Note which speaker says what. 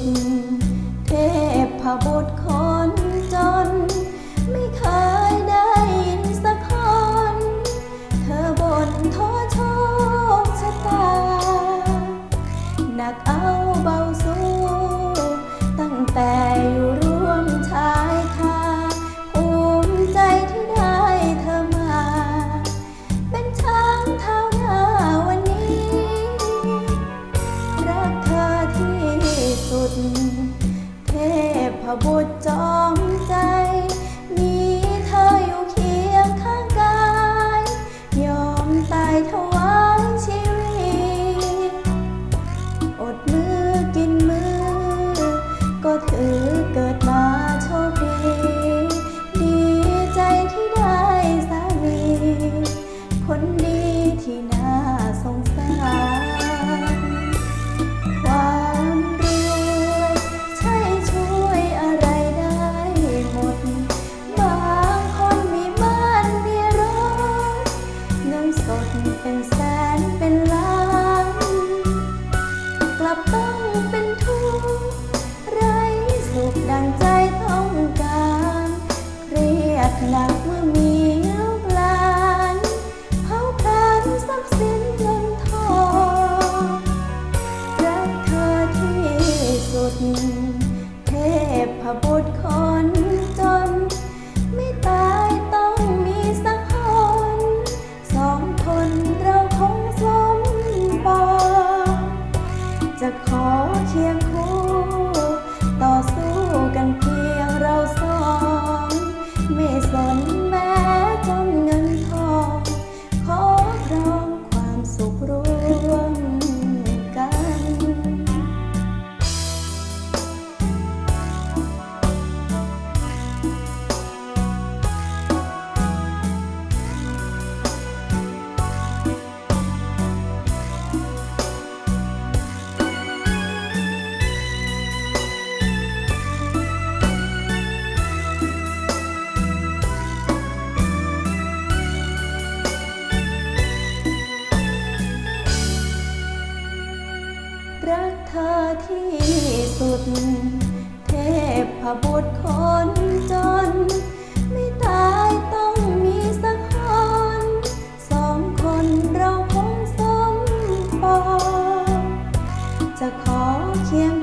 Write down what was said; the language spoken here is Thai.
Speaker 1: ด เทพพบุตรคนจน ไม่เคยได้ยินสักคน เธอบ่นท้อโชคชะตา หนักเอาเบาสู้ ตั้งแต่ I aborto. กลับเมื่อมีลูกหลานเผาผลาซัพสินเนทอรักเธอที่สุด เทพบุตร รักเธอที่สุด เทพบุตรคนจน ไม่ตายต้องมีสักคน สองคนเราคงสมปองจะขอเคียง